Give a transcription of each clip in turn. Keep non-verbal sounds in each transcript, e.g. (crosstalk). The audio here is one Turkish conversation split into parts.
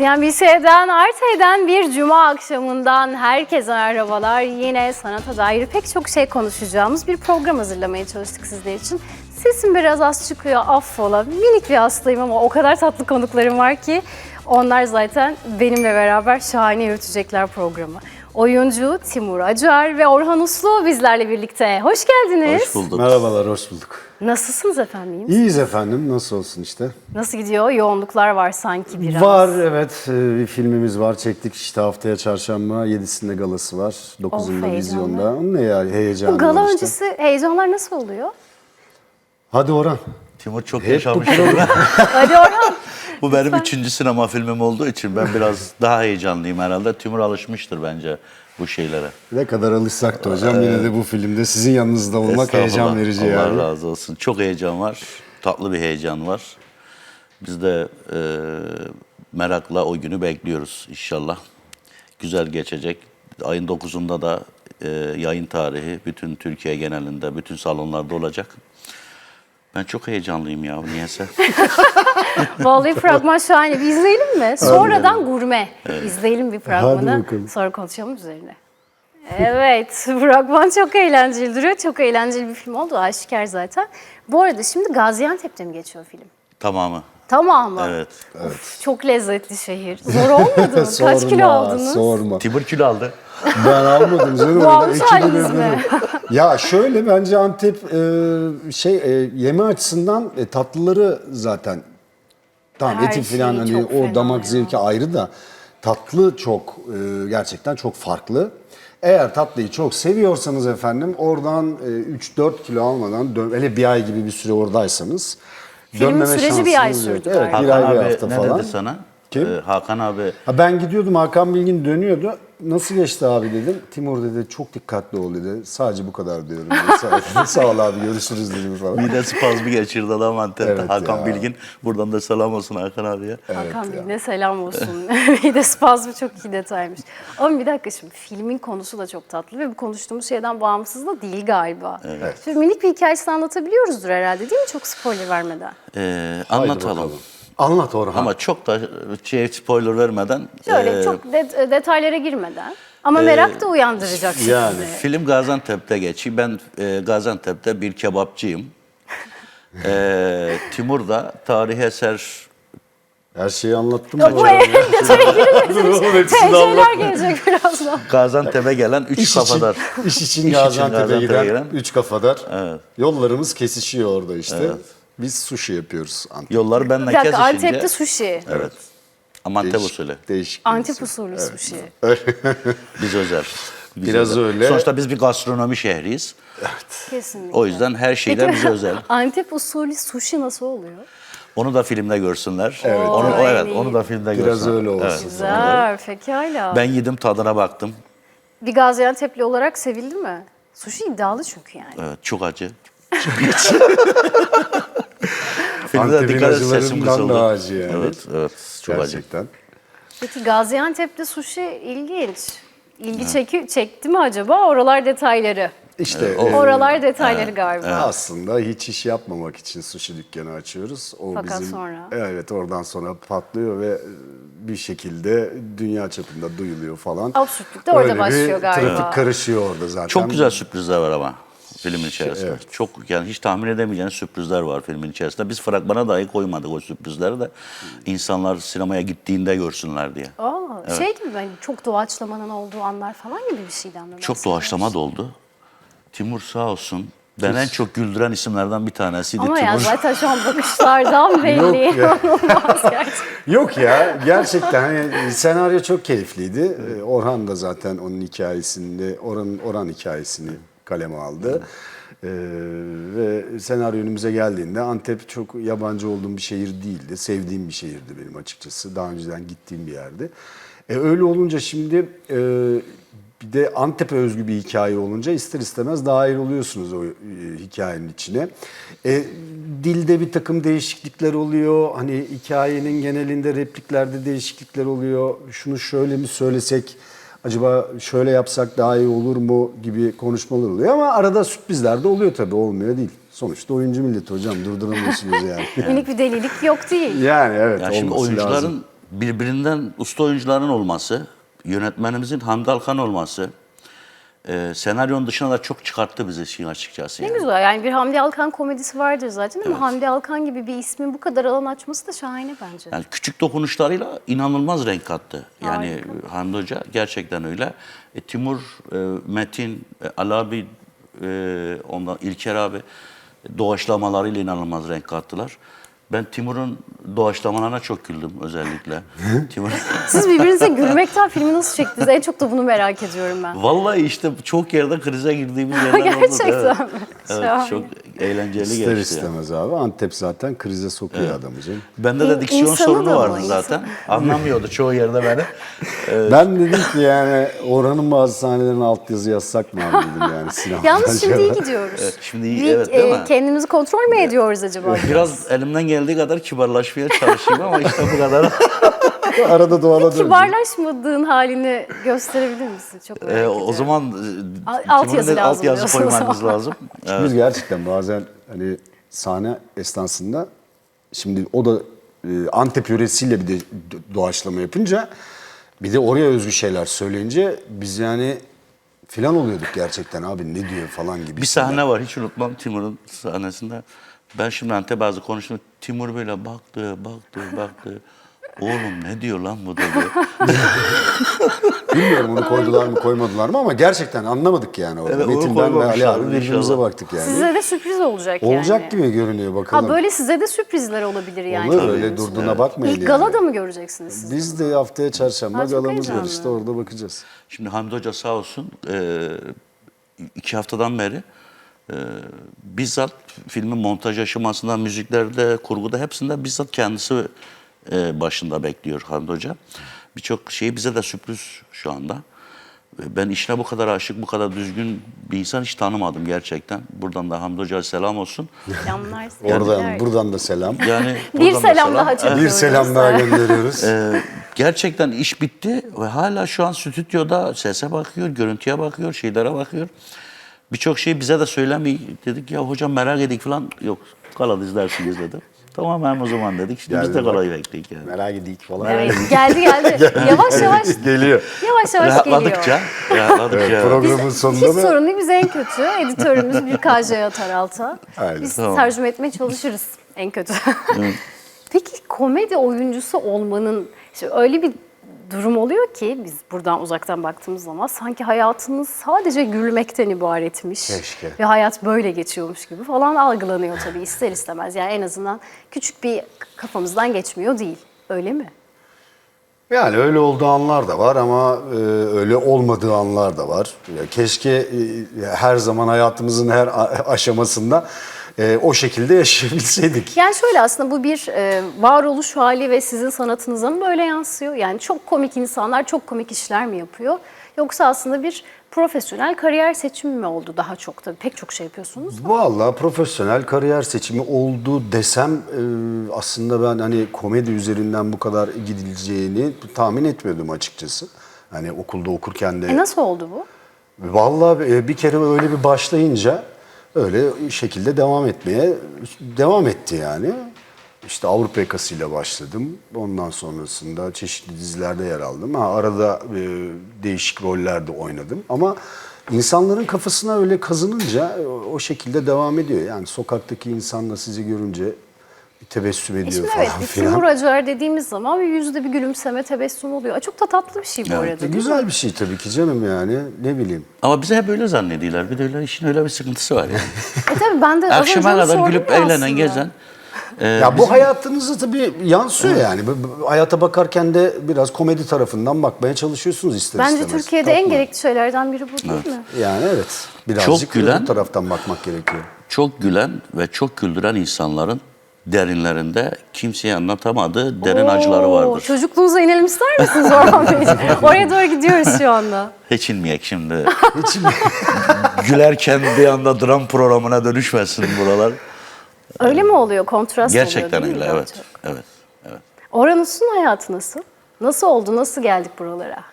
CNBC'den, Arte'den bir cuma akşamından herkese merhabalar. Yine sanata dair pek çok şey konuşacağımız bir program hazırlamaya çalıştık sizler için. Sesim biraz az çıkıyor, affola. Minik bir hastayım ama o kadar tatlı konuklarım var ki onlar zaten benimle beraber şahane yürütecekler programı. Oyuncu Timur Acar ve Orhan Uslu bizlerle birlikte. Hoş geldiniz. Hoş bulduk. Merhabalar, hoş bulduk. Nasılsınız efendim? iyi misiniz? İyiyiz efendim, nasıl olsun işte. Nasıl gidiyor? Yoğunluklar var sanki biraz. Var evet, e, bir filmimiz var. Çektik işte haftaya çarşamba, 7'sinde galası var. 9'unda heyecanlı. vizyonda. Ne ya heyecanlı Bu gala var işte. öncesi heyecanlar nasıl oluyor? Hadi Orhan. Timur çok Hep yaşamış. (laughs) Hadi Orhan. Bu benim üçüncü sinema filmim olduğu için ben biraz (laughs) daha heyecanlıyım herhalde. Timur alışmıştır bence bu şeylere. ne kadar alışsak da hocam yine de bu filmde sizin yanınızda olmak heyecan verici Allah yani. razı olsun. Çok heyecan var. Tatlı bir heyecan var. Biz de e, merakla o günü bekliyoruz inşallah. Güzel geçecek. Ayın 9'unda da e, yayın tarihi bütün Türkiye genelinde, bütün salonlarda olacak. Ben çok heyecanlıyım ya niyeyse. (laughs) Vallahi fragman şahane. Bir izleyelim mi? Sonradan gurme. İzleyelim bir fragmanı. Hadi bakalım. Sonra konuşalım üzerine. Evet, (laughs) fragman çok eğlenceli duruyor. Çok eğlenceli bir film oldu. Aşikar zaten. Bu arada şimdi Gaziantep'te mi geçiyor film? Tamamı. Tamamı. Evet. Of, çok lezzetli şehir. Zor olmadı mı? (laughs) Kaç kilo Sorma, aldınız? Sorma. Timur kilo aldı. Ben almadım canım. Bu almış haliniz mi? Ya şöyle bence Antep e, şey e, yeme açısından e, tatlıları zaten tamam Her eti falan şeyi hani çok o fena damak ya. zevki ayrı da tatlı çok e, gerçekten çok farklı. Eğer tatlıyı çok seviyorsanız efendim oradan e, 3-4 kilo almadan dön, hele bir ay gibi bir süre oradaysanız Filmin süreci bir ay şansınız yok. sürdü Evet galiba. bir Hakan ay bir abi hafta ne falan. dedi sana? Kim? Ee, Hakan abi Ha ben gidiyordum Hakan Bilgin dönüyordu. Nasıl geçti abi dedim. Timur dedi çok dikkatli ol dedi. Sadece bu kadar diyorum. Dedi. (laughs) Sağ, ol abi görüşürüz dedim falan. mide spazmı geçirdi adam Antep'te. Evet Hakan ya. Bilgin. Buradan da selam olsun Hakan abiye. Hakan Bilgin'e selam olsun. (laughs) bir de spazmı çok iyi detaymış. Ama bir dakika şimdi filmin konusu da çok tatlı ve bu konuştuğumuz şeyden bağımsız da değil galiba. Şimdi minik bir hikayesini anlatabiliyoruzdur herhalde değil mi? Çok spoiler vermeden. Ee, Haydi anlatalım. bakalım. Anlat Orhan. Ama çok da şey, spoiler vermeden. Şöyle ee, çok de- detaylara girmeden. Ama merak da uyandıracak yani. Film Gaziantep'te geçiyor. Ben e, Gaziantep'te bir kebapçıyım. Ee, (laughs) Timur da tarihi eser Her şeyi anlattım. Ya bu hocam. detaya TC'ler anlat. gelecek birazdan. Gaziantep'e gelen üç İş için, kafadar. iş için için Gaziantep'e giden, giden. üç kafadar. Evet. Yollarımız kesişiyor orada işte. Biz sushi yapıyoruz Antep. Yolları benimle Bir dakika kesişince. Antep'te sushi. Evet. Ama Antep Değişik- usulü. Değişik. bir Antep usul. usulü sushi. (laughs) Biz özel. Biz Biraz öyle. Sonuçta biz bir gastronomi şehriyiz. Kesinlikle. O yüzden her şeyden bize özel. (laughs) Antep usulü sushi nasıl oluyor? Onu da filmde görsünler. Evet. Onu, o, evet, onu da filmde Biraz görsünler. öyle olsun. Evet. Güzel, pekala. Ben yedim tadına baktım. Bir Gaziantep'li olarak sevildi mi? Sushi iddialı çünkü yani. Evet, çok acı. Filmde Antep'in dikkat et sesim acılarından kısıldı. daha acı yani. Evet, evet. Çok acı. Gerçekten. Peki Gaziantep'te sushi ilginç. İlgi çeki, çekti mi acaba? Oralar detayları. İşte e, Oralar detayları galiba. Aslında hiç iş yapmamak için sushi dükkanı açıyoruz. O Fakat bizim sonra? Evet oradan sonra patlıyor ve bir şekilde dünya çapında duyuluyor falan. Absürtlük de orada Öyle bir başlıyor galiba. Trafik karışıyor orada zaten. Çok güzel sürprizler var ama filmin içerisinde. evet. Çok yani hiç tahmin edemeyeceğiniz sürprizler var filmin içerisinde. Biz fragmana dahi koymadık o sürprizleri de insanlar sinemaya gittiğinde görsünler diye. Aa, Şey gibi ben çok doğaçlamanın olduğu anlar falan gibi bir şeyden mi Çok doğaçlama doldu. Timur sağ olsun. Ben en çok güldüren isimlerden bir tanesiydi Ama Timur. ya zaten şu an bakışlardan (laughs) belli. Yok ya. (laughs) Yok ya gerçekten hani senaryo çok keyifliydi. Ee, Orhan da zaten onun hikayesinde Orhan Orhan hikayesini kaleme aldı. Ee, ve senaryo önümüze geldiğinde Antep çok yabancı olduğum bir şehir değildi. Sevdiğim bir şehirdi benim açıkçası. Daha önceden gittiğim bir yerdi. E, öyle olunca şimdi e, bir de Antep'e özgü bir hikaye olunca ister istemez dahil oluyorsunuz o e, hikayenin içine. E, dilde bir takım değişiklikler oluyor. Hani hikayenin genelinde repliklerde değişiklikler oluyor. Şunu şöyle mi söylesek acaba şöyle yapsak daha iyi olur mu gibi konuşmalar oluyor ama arada sürprizler de oluyor tabii olmuyor değil. Sonuçta oyuncu milleti hocam durduramıyorsunuz yani. (laughs) Minik bir delilik yok değil. yani evet Ya şimdi olması oyuncuların lazım. birbirinden usta oyuncuların olması, yönetmenimizin Hamdi Alkan olması, e, senaryonun dışına da çok çıkarttı bizi işin açıkçası. Ne yani. güzel yani bir Hamdi Alkan komedisi vardır zaten ama Hamdi Alkan gibi bir ismin bu kadar alan açması da şahane bence. Yani küçük dokunuşlarıyla inanılmaz renk kattı. Yani. Hamdi Hoca gerçekten öyle. E, Timur, e, Metin, e, Ali abi, e, ondan İlker abi e, doğaçlamalarıyla inanılmaz renk kattılar. Ben Timur'un doğaçlamalarına çok güldüm özellikle. (laughs) Timur... Siz birbirinize gülmekten filmi nasıl çektiniz? En çok da bunu merak ediyorum ben. Vallahi işte çok yerde krize girdiğimiz yerler (laughs) oldu. Gerçekten Evet. mi? Evet, çok eğlenceli İster geçti. yani. istemez abi. Antep zaten krize sokuyor adamı canım. Bende de diksiyon insanı sorunu vardı insan. zaten. Anlamıyordu çoğu yerde beni. (laughs) Ben dedim ki yani Orhan'ın bazı sahnelerine altyazı yazsak mı abi dedim yani sinemadan. Yalnız şimdi iyi gidiyoruz. şimdi iyi, Bir, evet, değil e, mi? kendimizi kontrol mü ediyoruz acaba? Biraz elimden geldiği kadar kibarlaşmaya çalışayım ama işte bu kadar. (laughs) (laughs) Arada doğala döndüm. Kibarlaşmadığın halini gösterebilir misin? Çok merak Ee, o- ediyorum. o zaman e, Timur'un da lazım diyorsun o koymamız lazım. Çünkü Biz gerçekten bazen hani sahne esnasında şimdi o da e, Antep yöresiyle bir de do- doğaçlama yapınca bir de oraya özgü şeyler söyleyince biz yani filan oluyorduk gerçekten abi ne diyor falan gibi. Bir sahne var hiç unutmam Timur'un sahnesinde. Ben şimdi Antep bazı konuştum. Timur böyle baktı, baktı, baktı. Oğlum ne diyor lan bu dedi. (laughs) Bilmiyorum onu koydular mı koymadılar mı ama gerçekten anlamadık yani orada. Evet, onu Metin ben ve Ali abi birbirimize inşallah. baktık yani. Size de sürpriz olacak, yani. Olacak gibi görünüyor bakalım. Ha böyle size de sürprizler olabilir yani. Olur öyle içinde. durduğuna bakmayın İlk yani. gala da mı göreceksiniz siz? Biz de haftaya çarşamba Ha, çok galamız var heyecanlı. işte orada bakacağız. Şimdi Hamdi Hoca sağ olsun e, iki haftadan beri e, bizzat filmin montaj aşamasında, müziklerde, kurguda hepsinde bizzat kendisi e, başında bekliyor Hamdi Hoca. Birçok şeyi bize de sürpriz şu anda. E, Ben işine bu kadar aşık, bu kadar düzgün bir insan hiç tanımadım gerçekten. Buradan da Hamdi Hoca'ya selam olsun. Selamlar, sevgiler. Oradan buradan da selam. Yani Bir da selam daha çekiyoruz. Bir selam daha gönderiyoruz. Ee, gerçekten iş bitti ve hala şu an stüdyoda sese bakıyor, görüntüye bakıyor, şeylere bakıyor. Birçok şey bize de söylemiyor. Dedik ya hocam merak edik falan. Yok galada izlersiniz dedi. Tamam hem o zaman dedik. Şimdi biz Geldi de bak. galayı bekledik yani. Merak edik falan. Evet, geldi geldi. (laughs) yavaş yavaş Geliyor. yavaş yavaş Rahatladıkça, geliyor. rahatladıkça. Programın Hiç sonunda da sorun değil. Biz en kötü. Editörümüz bir KJ atar alta. Aynen. Biz Tamam. tercüme etmeye çalışırız en kötü. (laughs) Peki komedi oyuncusu olmanın işte öyle bir durum oluyor ki biz buradan uzaktan baktığımız zaman sanki hayatınız sadece gülmekten ibaretmiş. Keşke. Ve hayat böyle geçiyormuş gibi falan algılanıyor tabii ister istemez. Yani en azından küçük bir kafamızdan geçmiyor değil. Öyle mi? Yani öyle olduğu anlar da var ama e, öyle olmadığı anlar da var. Ya keşke e, her zaman hayatımızın her aşamasında e, o şekilde yaşayabilseydik. (laughs) Yani şöyle aslında bu bir e, varoluş hali ve sizin sanatınıza mı böyle yansıyor? Yani çok komik insanlar çok komik işler mi yapıyor? Yoksa aslında bir profesyonel kariyer seçimi mi oldu daha çok? Tabii pek çok şey yapıyorsunuz. Vallahi profesyonel kariyer seçimi oldu desem e, aslında ben hani komedi üzerinden bu kadar gidileceğini tahmin etmiyordum açıkçası. Hani okulda okurken de E nasıl oldu bu? Vallahi e, bir kere öyle bir başlayınca öyle şekilde devam etmeye devam etti yani. İşte Avrupa yakasıyla başladım. Ondan sonrasında çeşitli dizilerde yer aldım. Ha, arada e, değişik rollerde oynadım. Ama insanların kafasına öyle kazınınca e, o, şekilde devam ediyor. Yani sokaktaki insanla sizi görünce tebessüm ediyor Şimdi falan evet filan. Timur Acar dediğimiz zaman bir yüzde bir gülümseme tebessüm oluyor. Çok da tatlı bir şey bu arada. E, değil mi? güzel bir şey tabii ki canım yani ne bileyim. Ama bize hep öyle zannediyorlar. Bir de öyle işin öyle bir sıkıntısı var yani. E tabii ben de (laughs) Akşama kadar gülüp eğlenen, aslında. gezen. e, Ya bu hayatınıza tabii yansıyor yani. Bu- bu- Hayata bakarken de biraz komedi tarafından bakmaya çalışıyorsunuz ister Bence istemez. Türkiye'de en Takma. gerekli şeylerden biri bu değil mi? Yani evet. Birazcık Çok gülen- bu taraftan bakmak gerekiyor. çok gülen ve çok güldüren insanların derinlerinde kimseye anlatamadığı derin acıları Oo, vardır. Çocukluğunuza inelim ister misiniz Orhan Bey? (laughs) Oraya doğru gidiyoruz şu anda. Hiç inmeyek şimdi. (laughs) Gülerken bir anda dram programına dönüşmesin buralar. Öyle mi oluyor? Kontrast Gerçekten oluyor değil öyle evet. Evet. Evet. Oranus'un hayatı nasıl? Nasıl oldu? Nasıl geldik buralara?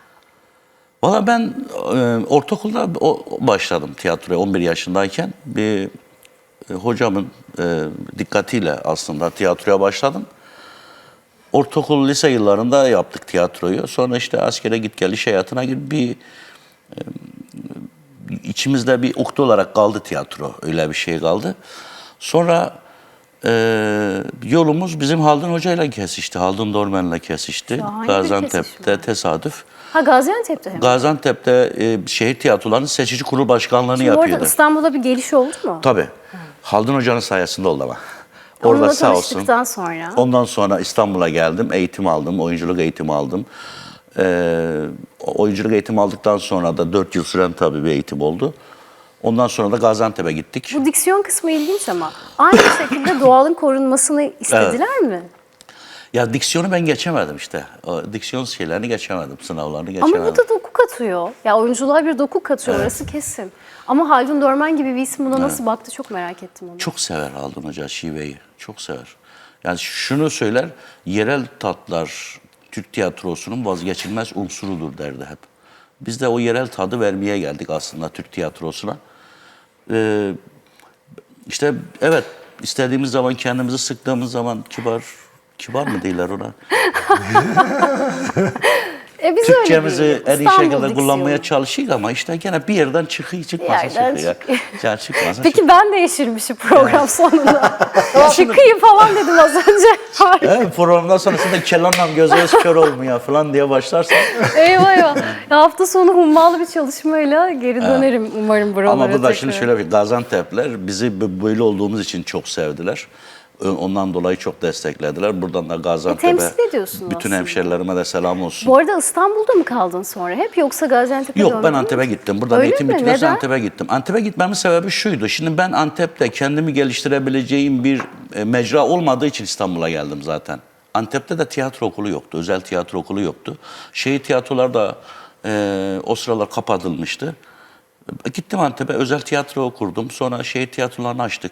Valla ben e, ortaokulda o, başladım tiyatroya 11 yaşındayken. Bir e, hocamın e, dikkatiyle aslında tiyatroya başladım. ortaokul, lise yıllarında yaptık tiyatroyu. Sonra işte askere git gel iş hayatına gir bir e, içimizde bir ukde olarak kaldı tiyatro. Öyle bir şey kaldı. Sonra e, yolumuz bizim Haldun Hoca ile kesişti. Haldun Dormen'le kesişti. Şahane Gaziantep'te tesadüf. Ha Gaziantep'te hem. Gaziantep'te e, şehir tiyatrolarının seçici kurul başkanlığını Şimdi orada yapıyordu. İstanbul'da bir geliş oldu mu? Tabii. Haldun Hoca'nın sayesinde oldu ama. Onunla Orada sağ olsun. sonra. Ondan sonra İstanbul'a geldim, eğitim aldım, oyunculuk eğitimi aldım. Ee, oyunculuk eğitimi aldıktan sonra da 4 yıl süren tabii bir eğitim oldu. Ondan sonra da Gaziantep'e gittik. Bu diksiyon kısmı ilginç ama aynı (coughs) şekilde doğalın korunmasını istediler mi? Ya diksiyonu ben geçemedim işte. O diksiyon şeylerini geçemedim, sınavlarını Ama geçemedim. bu da katıyor. Ya oyunculuğa bir doku katıyor orası kesin. Ama Haldun Dorman gibi bir isim buna nasıl baktı çok merak ettim onu. Çok sever Haldun Hoca şiveyi. Çok sever. Yani şunu söyler, yerel tatlar Türk tiyatrosunun vazgeçilmez unsurudur derdi hep. Biz de o yerel tadı vermeye geldik aslında Türk tiyatrosuna. Ee, işte evet istediğimiz zaman kendimizi sıktığımız zaman kibar, kibar mı değiller ona? (laughs) E biz Türkçemizi öyle en iyi şekilde diksiyonu. kullanmaya çalışıyoruz ama işte gene bir yerden çıkıyor çıkmasa yerden çıkıyor. çıkıyor. (laughs) Ya çıkmasa Peki ben de yeşilmişim program sonunda. (laughs) Çıkayım falan dedim az önce. Hayır. (laughs) Evet, programdan sonra sen de kelanla gözünüz kör olmuyor falan diye başlarsan. eyvah eyvah. Ya hafta sonu hummalı bir çalışmayla geri dönerim umarım buralara Ama burada tekrar. şimdi şöyle bir Gaziantep'ler bizi böyle olduğumuz için çok sevdiler. Ö- Ondan dolayı çok desteklediler. Buradan da Gaziantep'e E, bütün aslında. hemşerilerime de selam olsun. Bu arada İstanbul'da mı kaldın sonra hep yoksa Gaziantep'e Yok ben? Antep'e gittim. Buradan Öyle eğitim Neden? Antep'e gittim. Antep'e gitmemin sebebi şuydu. Şimdi ben Antep'te kendimi geliştirebileceğim bir e, mecra olmadığı için İstanbul'a geldim zaten. Antep'te de tiyatro okulu yoktu. Özel tiyatro okulu yoktu. Şehir tiyatrolar da e, o sıralar kapatılmıştı. Gittim Antep'e özel tiyatro okurdum. Sonra şehir tiyatrolarını açtık.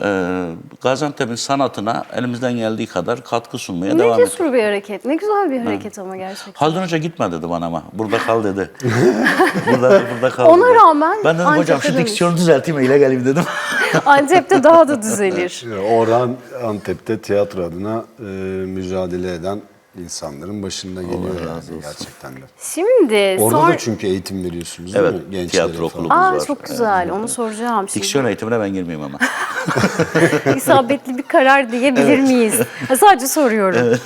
E, Gaziantep'in sanatına elimizden geldiği kadar katkı sunmaya Ne devam ettik. cesur bir hareket. Ne güzel bir hareket ama gerçekten. Haldun Hoca gitme dedi bana ama. Burada kal dedi. (laughs) burada, burada kal Ona dedi. rağmen Ben dedim hocam şu dönmüş. diksiyonu düzelteyim öyle geleyim dedim. (laughs) Antep'te daha da düzelir. Orhan Antep'te tiyatro adına e, mücadele eden insanların başında geliyor yani gerçekten de. Şimdi Orada son... da çünkü eğitim veriyorsunuz değil Evet, mi? Gençlere tiyatro falan. okulu. Aa var. çok güzel. Onu soracağım şimdi. Diksiyon eğitimine ben girmeyeyim ama. (laughs) İsabetli bir karar diyebilir miyiz? Ha, sadece soruyorum.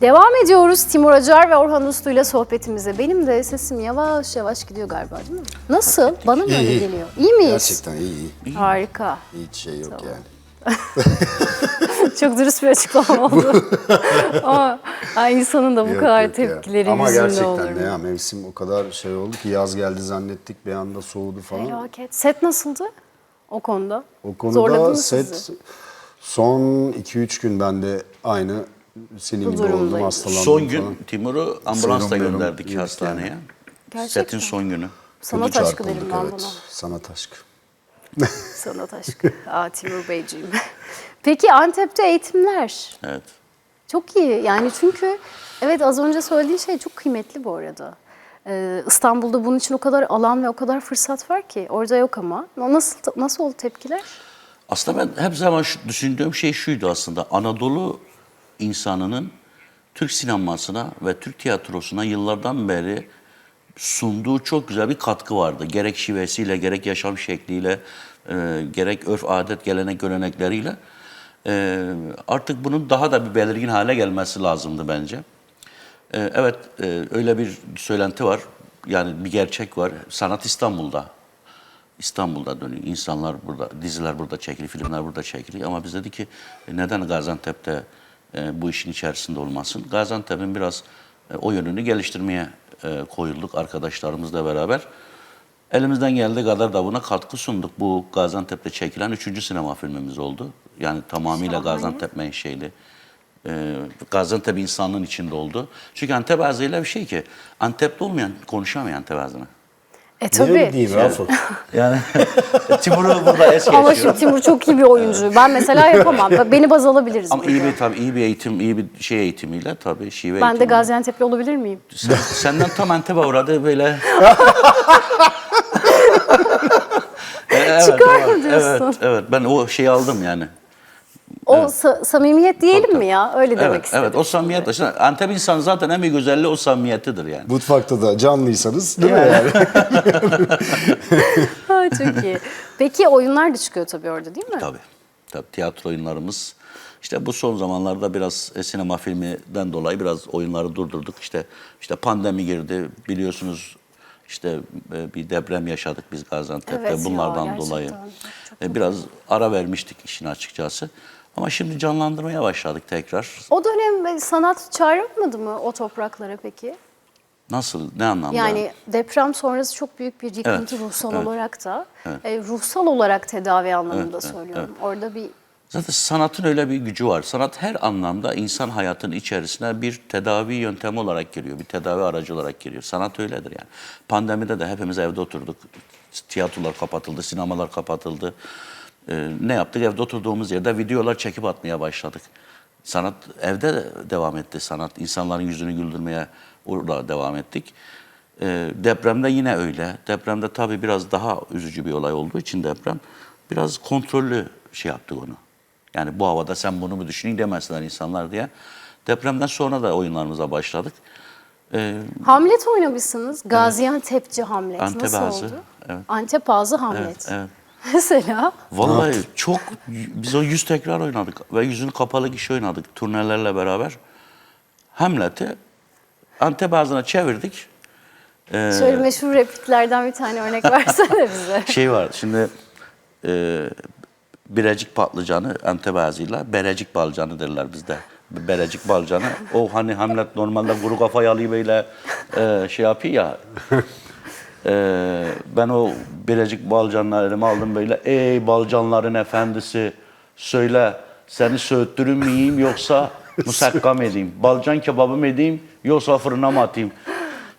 Devam ediyoruz Timur Acar ve Orhan Uslu ile sohbetimize. Benim de sesim yavaş yavaş gidiyor galiba değil mi? Nasıl? Bana mı öyle iyi. geliyor? İyi miyiz? Gerçekten iyi iyi. Harika. Hiç şey yok yani. (laughs) Çok dürüst bir açıklama (laughs) oldu. Ama insanın da bu Yok, kadar yok ya. tepkileri Ama yüzünde gerçekten olur. de ya mevsim o kadar şey oldu ki yaz geldi zannettik bir anda soğudu falan. Felaket. Set nasıldı o konuda? O Zorladı konuda mı set sizi? son 2-3 gün ben de aynı senin Bu gibi oldum durumdayım. hastalandım son falan. gün Timur'u ambulansla Serum, gönderdik iyilik hastaneye. yani. Gerçekten. Setin son günü. Sanat Kötü aşkı derim çarpıldık, ben evet. buna. Sanat aşkı. (laughs) Sanat aşkı. Aa Timur Beyciğim. (laughs) Peki Antep'te eğitimler. Evet. Çok iyi. Yani çünkü evet az önce söylediğin şey çok kıymetli bu arada. Ee, İstanbul'da bunun için o kadar alan ve o kadar fırsat var ki. Orada yok ama. Nasıl nasıl oldu tepkiler? Aslında ben hep zaman şu- düşündüğüm şey şuydu aslında. Anadolu insanının Türk sinemasına ve Türk tiyatrosuna yıllardan beri sunduğu çok güzel bir katkı vardı. Gerek şivesiyle, gerek yaşam şekliyle, e, gerek örf, adet, gelenek, görenekleriyle. E, artık bunun daha da bir belirgin hale gelmesi lazımdı bence. E, evet, e, öyle bir söylenti var. Yani bir gerçek var. Sanat İstanbul'da. İstanbul'da dönüyor. İnsanlar burada, diziler burada çekiliyor, filmler burada çekiliyor. Ama biz dedik ki e, neden Gaziantep'te e, bu işin içerisinde olmasın? Gaziantep'in biraz e, o yönünü geliştirmeye e, koyulduk arkadaşlarımızla beraber. Elimizden geldiği kadar da buna katkı sunduk. Bu Gaziantep'te çekilen üçüncü sinema filmimiz oldu. Yani tamamıyla. Gaziantep menşeli e, Gaziantep insanlığın içinde oldu. Çünkü Antep ağzıyla bir şey ki Antep'te olmayan konuşamıyor Antep ağzını. E tabii. diyeyim Rafa? (laughs) Yani (laughs) Timur'u burada es Ama geçiyor. şimdi Timur çok iyi bir oyuncu. Ben mesela yapamam. (laughs) Beni baz alabiliriz Ama burada. iyi bir tabii iyi bir eğitim, iyi bir şey eğitimiyle tabii şive Ben de eğitimiyle. Gaziantep'li olabilir miyim? Sen- senden tam Antep'e uğradı böyle. evet, Çıkar mı evet, diyorsun? Evet, evet. Ben o şeyi aldım yani. O sa- samimiyet diyelim mi ya? Öyle demek Evet, istedim. evet. O samimiyet. Şimdi Antep insanı zaten en büyük özelliği o samimiyetidir yani. Mutfakta da canlıysanız değil mi yani? (laughs) Ha, çok iyi. Peki oyunlar da çıkıyor tabii orada değil mi? Tabii. Tabii tiyatro oyunlarımız. İşte bu son zamanlarda biraz e, sinema filminden dolayı biraz oyunları durdurduk. İşte işte pandemi girdi. Biliyorsunuz işte e, bir deprem yaşadık biz Gaziantep'te. Evet ya, Bunlardan gerçekten. dolayı Çok e, biraz ara vermiştik işin açıkçası. Ama şimdi canlandırmaya başladık tekrar. O dönem sanat çağrılmadı mı o topraklara peki? Nasıl? Ne anlamda? Yani deprem sonrası çok büyük bir yıkıntı Evet, ruhsal evet, olarak da. e, ruhsal olarak tedavi anlamında Evet, evet, söylüyorum. Orada bir Zaten sanatın öyle bir gücü var. Sanat her anlamda insan hayatının içerisine bir tedavi yöntemi olarak giriyor. Bir tedavi aracı olarak giriyor. Sanat öyledir yani. Pandemide de hepimiz evde oturduk. Tiyatrolar kapatıldı, sinemalar kapatıldı. Ee, ne yaptık? Evde oturduğumuz yerde videolar çekip atmaya başladık. Sanat evde de devam etti. Sanat insanların yüzünü güldürmeye orada devam ettik. Ee, depremde yine öyle. Depremde tabii biraz daha üzücü bir olay olduğu için deprem biraz kontrollü şey yaptık onu. Yani bu havada sen bunu mu düşünün demezler insanlar diye. Depremden sonra da oyunlarımıza başladık. Ee, Hamlet oynamışsınız. Gaziantepçi Hamlet. Antep Nasıl ağzı, oldu? evet. Antep ağzı Hamlet. evet, evet. Mesela Vallahi çok biz o yüz tekrar oynadık ve yüzünü kapalı kişi oynadık turnelerle beraber. Hamlet'i Antep ağzına çevirdik. Ee, şöyle meşhur repliklerden bir tane örnek (laughs) versene bize. şey var şimdi e, birecik patlıcanı Antep ağzıyla berecik balcanı derler bizde. Berecik balcanı. O hani Hamlet normalde kuru kafa yalıyı böyle e, şey yapıyor ya. (laughs) E, ben o birecik balcanları elime aldım böyle. Ey balcanların efendisi söyle seni söğüttürür mü yiyeyim yoksa (laughs) musakka mı edeyim? Balcan kebabı mı edeyim yoksa fırına mı atayım?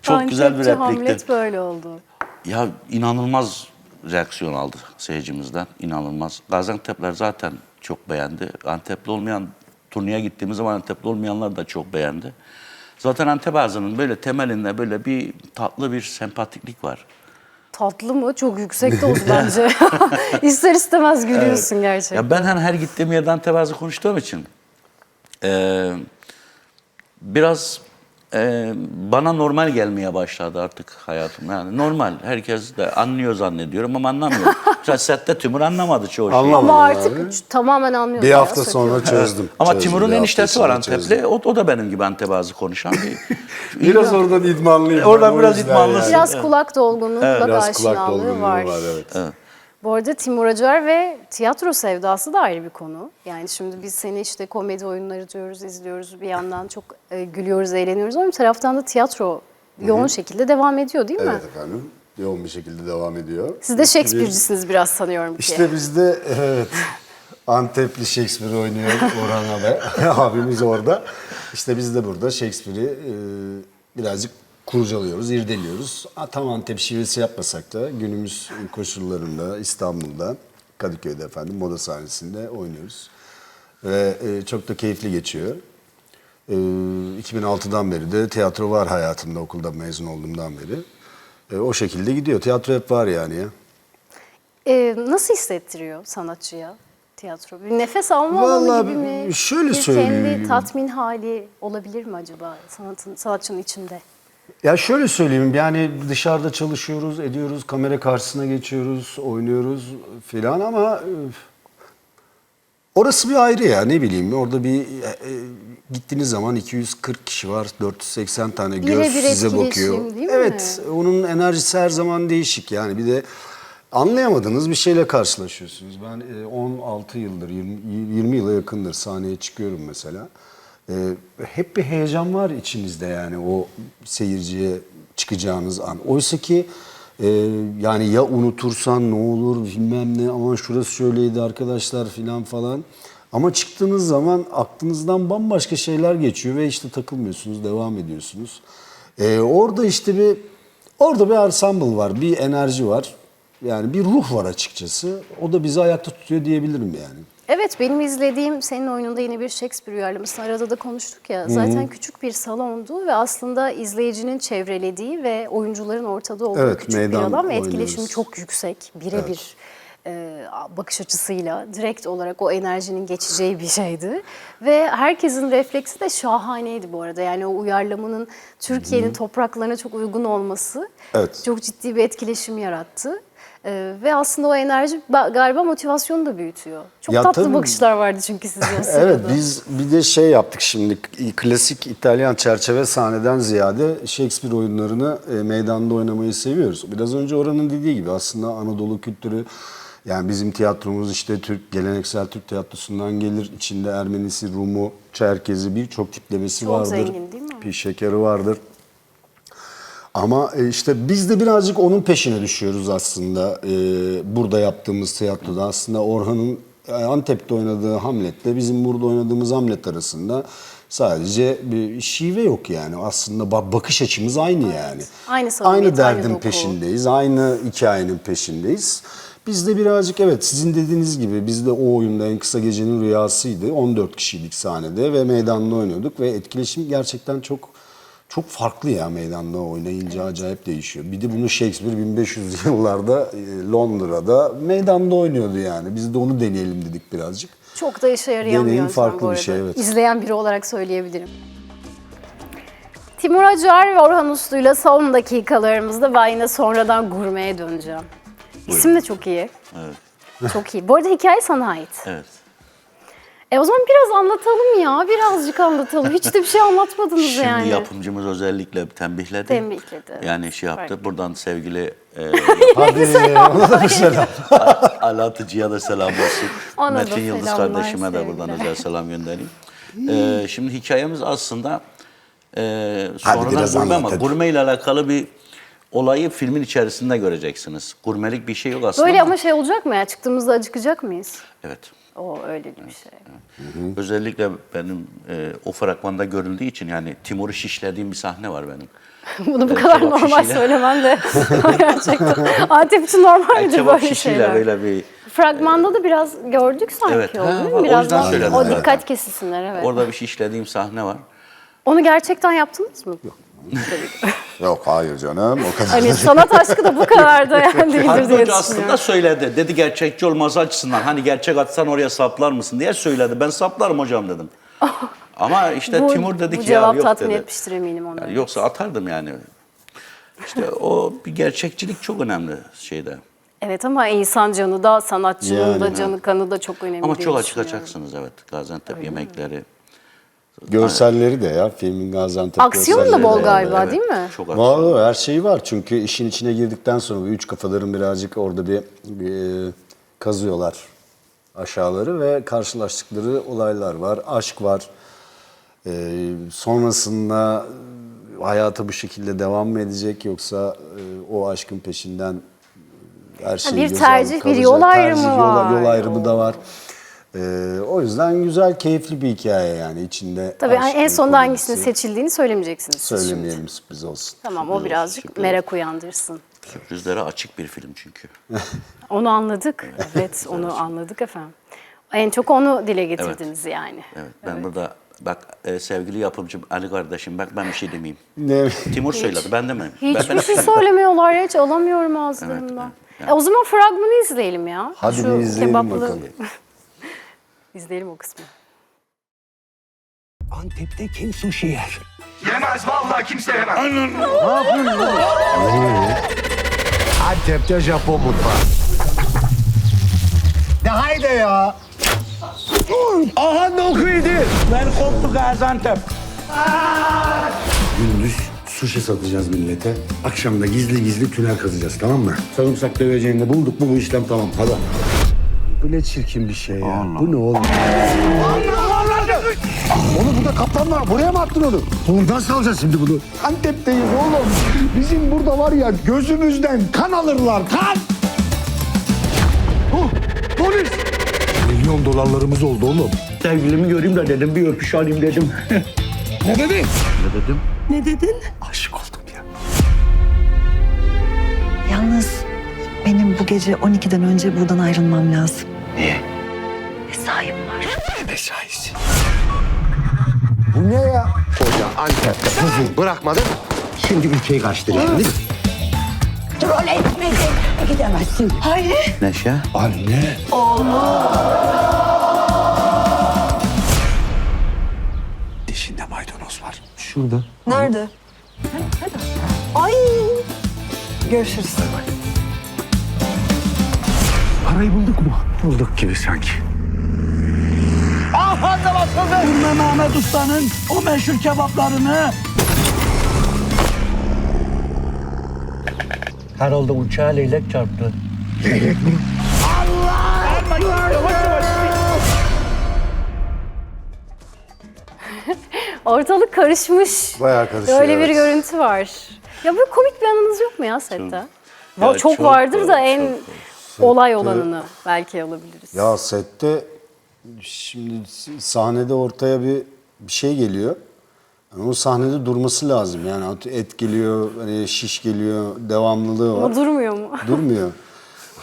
Çok güzel bir Antepçi replikti. Hamlet böyle oldu. Ya inanılmaz reaksiyon aldı seyircimizden. inanılmaz. Gaziantep'ler zaten çok beğendi. Antepli olmayan, turneye gittiğimiz zaman Antepli olmayanlar da çok beğendi. Zaten Antep ağzının böyle temelinde böyle bir tatlı bir sempatiklik var. Tatlı mı? Çok yüksek doz bence. (laughs) (laughs) İster istemez gülüyorsun gerçekten. Ya ben hani her gittiğim yerde Antep ağzı konuştuğum için eee, biraz eee, bana normal gelmeye başladı artık hayatım. Yani normal. Herkes de anlıyor zannediyorum ama anlamıyor. (laughs) Mesela sette Timur anlamadı çoğu şeyi. Anlamadım. Ama artık abi. ç- tamamen anlıyorum. Bir ya, hafta sonra çözdüm. Ama Çözdüm, Timur'un bir hafta eniştesi var sonra Antepli. çözdüm. O, o da benim gibi Antep ağzı konuşan bir. (laughs) Biraz oradan idmanlıyım. Oradan ben, o biraz yüzden idmanlısın. Biraz kulak dolgunluğu, kulak Biraz kulak aşinalığı dolgunluğu var. var, evet. Bu arada Timur Acar ve tiyatro sevdası da ayrı bir konu. Yani şimdi biz seni işte komedi oyunları diyoruz, izliyoruz. Bir yandan çok e, gülüyoruz, eğleniyoruz ama bir taraftan da tiyatro yoğun şekilde devam ediyor değil mi? Evet efendim. Yoğun bir şekilde devam ediyor. Siz de Shakespeare'cisiniz biraz sanıyorum ki. İşte bizde evet Antepli Shakespeare oynuyor Orhan abi. (laughs) Abimiz orada. İşte biz de burada Shakespeare'i e, birazcık kurcalıyoruz, irdeliyoruz. Tam Antep şivesi yapmasak da günümüz koşullarında İstanbul'da, Kadıköy'de efendim moda sahnesinde oynuyoruz. Ve e, çok da keyifli geçiyor. E, 2006'dan beri de tiyatro var hayatımda okulda mezun olduğumdan beri. E, o şekilde gidiyor. Tiyatro hep var yani ya. E, nasıl hissettiriyor sanatçıya tiyatro? Bir nefes alma Vallahi gibi mi? şöyle bir söyleyeyim. kendi tatmin hali olabilir mi acaba sanatın, sanatçının içinde? Ya şöyle söyleyeyim yani dışarıda çalışıyoruz, ediyoruz, kamera karşısına geçiyoruz, oynuyoruz filan ama orası bir ayrı ya ne bileyim orada bir e, e, gittiğiniz zaman 240 kişi var, 480 tane göz Birebir size etkileşim, bakıyor. değil mi? Evet, onun enerjisi her zaman değişik yani bir de anlayamadığınız bir şeyle karşılaşıyorsunuz. Ben e, 16 yıldır, 20, 20 yıla yakındır sahneye çıkıyorum mesela. Ee, hep bir heyecan var içinizde yani o seyirciye çıkacağınız an. Oysa ki e, yani ya unutursan ne olur bilmem ne aman şurası şöyleydi arkadaşlar filan falan. Ama çıktığınız zaman aklınızdan bambaşka şeyler geçiyor ve işte takılmıyorsunuz, devam ediyorsunuz. Ee, orada işte bir orada bir ensemble var, bir enerji var. Yani bir ruh var açıkçası. O da bizi ayakta tutuyor diyebilirim yani. Evet benim izlediğim senin oyununda yine bir Shakespeare uyarlamasını arada da konuştuk ya. Zaten küçük bir salondu ve aslında izleyicinin çevrelediği ve oyuncuların ortada olduğu Evet, küçük bir alan ve oynuyoruz. etkileşimi çok yüksek. Birebir e, bakış açısıyla direkt olarak o enerjinin geçeceği bir şeydi. Ve herkesin refleksi de şahaneydi bu arada. Yani o uyarlamanın Türkiye'nin topraklarına çok uygun olması Evet. çok ciddi bir etkileşim yarattı. E, ve aslında o enerji ba- galiba motivasyonu da büyütüyor. Çok Ya tatlı tabii. bakışlar vardı çünkü sizin. (laughs) Evet biz bir de şey yaptık şimdi klasik İtalyan çerçeve sahneden ziyade Shakespeare oyunlarını e, meydanda oynamayı seviyoruz. Biraz önce Orhan'ın dediği gibi aslında Anadolu kültürü yani bizim tiyatromuz işte Türk geleneksel Türk tiyatrosundan gelir. İçinde Ermenisi, Rumu, Çerkezi birçok tiplemesi Çok vardır. zengin değil mi? Bir şekeri vardır. Ama e, işte biz de birazcık onun peşine düşüyoruz aslında. E, burada yaptığımız tiyatroda aslında Orhan'ın e, Antep'te oynadığı Hamlet'le bizim burada oynadığımız Hamlet arasında sadece bir şive yok yani. Aslında ba- bakış açımız aynı yani. Aynı Aynı aynı derdin doku. peşindeyiz. Aynı hikayenin peşindeyiz. Biz de birazcık evet sizin dediğiniz gibi biz de o oyunda en kısa gecenin rüyasıydı. 14 kişiydik sahnede ve meydanda oynuyorduk ve etkileşim gerçekten çok çok farklı ya meydanda oynayınca acayip değişiyor. Bir de bunu Shakespeare 1500 yıllarda e, Londra'da meydanda oynuyordu yani. Biz de onu deneyelim dedik birazcık. Çok da işe yarayan bir Deneyim yöntem farklı bu bir arada. şey, evet. İzleyen biri olarak söyleyebilirim. Timur Acar ve Orhan Uslu'yla son dakikalarımızda ben yine sonradan gurmeye döneceğim. İsim de çok iyi. Evet. Çok iyi. Bu arada hikaye sana ait. Evet. E o zaman biraz anlatalım ya. Birazcık anlatalım. Hiç de bir şey anlatmadınız Şimdi yani. yapımcımız özellikle tembihledi. Tembihledi. Yani şey yaptı. Fark Buradan sevgili e, (laughs) Hadi ona da bir selam. Ali Atıcı'ya da selam olsun. Ona Metin Yıldız kardeşime de buradan özel selam göndereyim. Ee, şimdi hikayemiz aslında e, sonradan gurme ama gurme ile alakalı bir olayı filmin içerisinde göreceksiniz. Gurmelik bir şey yok aslında. Böyle ama şey olacak mı ya? Çıktığımızda acıkacak mıyız? Evet. O öyle bir şey. Özellikle benim e, o fragmanda görüldüğü için yani Timur'u şişlediğim bir sahne var benim. (laughs) Bunu bu kadar kebap normal şişiyle. söylemen de (laughs) (laughs) gerçekten. Antep için normal midir kebap böyle şişiyle şeyler? böyle bir Fragmanda da biraz gördük sanki Evet, onu ha, değil mi? o Biraz yüzden daha- söyledim o zaten. dikkat kesilsinler evet. orada bir şişlediğim sahne var. Onu gerçekten yaptınız mı? Yok (laughs) hayır canım o kadar. Hani sanat aşkı da bu kadar da yani değildir diye Hoca aslında düşünüyorum. söyledi. Dedi gerçekçi olması açısından. Hani gerçek atsan oraya saplar mısın diye söyledi. Ben saplarım hocam dedim. (laughs) Ama işte Bu- Timur dedi bu ki cevap ya yok tatmin dedi. etmiştir eminim onu. Yani yoksa atardım yani. İşte (laughs) o bir gerçekçilik çok önemli şeyde. Evet ama insan canı da sanatçının da Yani. canı kanı da çok önemli Ama diye çok açık düşünüyorum. açacaksınız evet. Gaziantep yemekleri. Görselleri de ya filmin Gaziantep Aksiyon da görselleri bol de. galiba Evet, değil mi? Çok. Var her şey var çünkü işin içine girdikten sonra bu üç kafaların birazcık orada bir, bir e, kazıyorlar aşağıları ve karşılaştıkları olaylar var. Aşk var. Ee, sonrasında hayata bu şekilde devam mı edecek yoksa e, o aşkın peşinden her şey bir tercih, bir yol ayrımı Tercih, var. Yol, yol ayrımı da var. Ee, o yüzden güzel, keyifli bir hikaye yani içinde. Tabii aşk en sonunda hangisini komedisi. seçildiğini söylemeyeceksiniz siz şimdi. Söylemeyelim sürpriz olsun. Tamam o birazcık merak uyandırsın. Sürprizlere açık bir film çünkü. (laughs) Onu anladık. Evet onu anladık efendim. En çok onu dile getirdiniz yani. Evet ben burada bak e, sevgili yapımcım Ali kardeşim bak ben bir şey demeyeyim. Ne? Timur söyledi ben. Ben- Hiçbir ben- şey söylemiyorlar hiç alamıyorum ağızlarımdan. E, o zaman fragmanı izleyelim ya. Hadi Şu bir izleyelim kebaplı- bakalım. (laughs) İzleyelim o kısmı. Antep'te kim sushi yer? Yemez vallahi kimse yemez. Antep'te Japon mutfağı. De haydi ya. Aha dokuydu. Ben koptu Gaziantep. Gündüz sushi satacağız millete. Akşam da gizli gizli tünel kazacağız tamam mı? Sarımsak döveceğini de bulduk mu bu işlem tamam hadi. Bu ne çirkin bir şey ya. Bu ne oğlum? Oğlum burada kaplan var. Buraya mı attın onu? Oğlum nasıl alacağız şimdi bunu? Antep'teyiz oğlum. Bizim burada var ya gözümüzden kan alırlar kan. Oh, polis. milyon dolarlarımız oldu oğlum. Sevgilimi göreyim de dedim bir öpüş alayım dedim. (laughs) Ne dedin? ne dedin? Aşık oldum ya. Yalnız benim bu gece 12'den önce buradan ayrılmam lazım. Ne ya? Koca Antep'te huzur bırakmadın. Şimdi ülkeyi karıştırıyorsun değil mi? Neşe? Anne. Dişinde maydanoz var. Şurada. Nerede? Ay. Görüşürüz. Parayı bulduk mu? Bulduk gibi sanki. Da basıldı. Gurme Mehmet Usta'nın o meşhur kebaplarını. Herhalde uçağa leylek çarptı. Leylek mi? (laughs) Ortalık karışmış. Bayağı karışıyor, Böyle bir evet. görüntü var. Ya böyle komik bir anınız yok mu ya sette? Ya Va- çok, çok vardır da var, en çok olay olanını belki alabiliriz. Ya sette şimdi sahnede ortaya bir bir şey geliyor. Yani o sahnede durması lazım. Yani et geliyor, hani şiş geliyor, devamlılığı var. Ama durmuyor mu? (laughs) Durmuyor.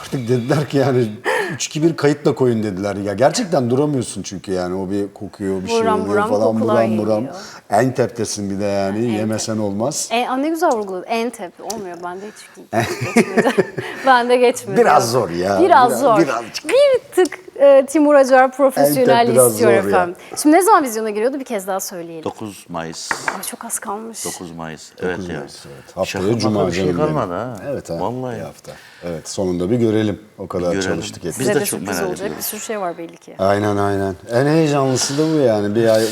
Artık dediler ki yani 3-2-1 kayıtla koyun dediler. Ya gerçekten duramıyorsun çünkü yani o bir kokuyor, bir şey Buram oluyor buram falan buram buram. geliyor. En teptesin bir de yani yemesen olmaz. E, ne güzel vurguladın. Entep olmuyor. Bende hiç (laughs) geçmedi. Bende geçmedi. Biraz zor ya. Biraz, Biraz- zor. birazcık. Bir tık e, Timur Acar profesyonel biraz istiyor zor ya. efendim. Şimdi ne zaman vizyona giriyordu bir kez daha söyleyelim. 9 Mayıs. Aa, çok az kalmış. 9 Mayıs. Evet ya. Evet, Haftaya Şaka Cuma maka bir şey canım benim. kalmadı ha. Evet ha. Vallahi. Bir hafta. Evet sonunda bir görelim. O kadar Görelim. çalıştık ettik. Biz Size de de çok sürpriz merak olacak. ediyoruz. Bir sürü şey var belli ki. Aynen aynen. En heyecanlısı da bu yani. Bir ay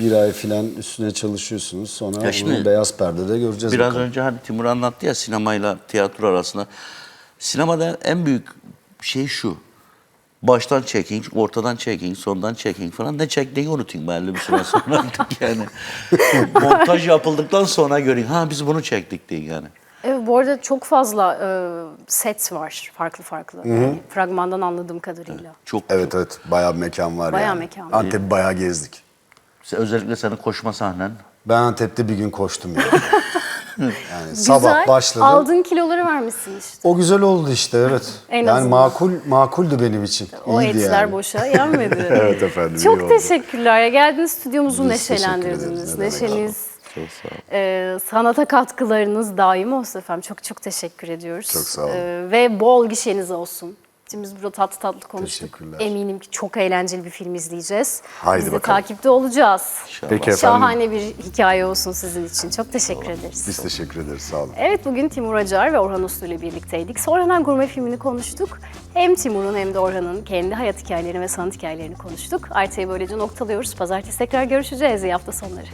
bir ay filan üstüne çalışıyorsunuz. Sonra Ya şimdi onu beyaz perdede göreceğiz. Biraz bakalım. önce hani Timur anlattı ya sinemayla tiyatro arasında. Sinemada en büyük şey şu. Baştan checking, ortadan checking, sondan checking falan. Ne çektiğini unutayım belli bir süre sonra (laughs) artık yani. Montaj yapıldıktan sonra göreyim. Ha biz bunu çektik diye yani. Evet, bu arada çok fazla e, set var farklı farklı. Yani fragmandan anladığım kadarıyla. Çok, Evet evet bayağı bir mekan var Bayağı yani. mekan. Antep'i bayağı gezdik. özellikle senin koşma sahnen. Ben Antep'te bir gün koştum (laughs) (laughs) yani. Güzel. sabah başladım. Aldığın kiloları vermişsin işte. O güzel oldu işte evet. (laughs) En yani azından. makul makuldü benim için. O İyiydi etler yani. (laughs) boşa yenmedi. Evet efendim, Çok teşekkürler. Ya geldiniz stüdyomuzu Biz neşelendirdiniz. Neşeniz, Çok sağ ol. e, sanata katkılarınız daim olsun efendim. Çok çok teşekkür ediyoruz. Çok sağ olun. E, ve bol gişeniz olsun. Biz burada tatlı tatlı konuştuk. Eminim ki çok eğlenceli bir film izleyeceğiz. Haydi biz de bakalım. takipte olacağız. İnşallah. Peki efendim. Şahane bir hikaye olsun sizin için. Çok teşekkür ederiz. Biz teşekkür ederiz sağ olun. Evet bugün Timur Acar ve Orhan Uslu ile birlikteydik. Sonradan gurme filmini konuştuk. Hem Timur'un hem de Orhan'ın kendi hayat hikayelerini ve sanat hikayelerini konuştuk. Artıyı böylece noktalıyoruz. Pazartesi tekrar görüşeceğiz. İyi hafta sonları.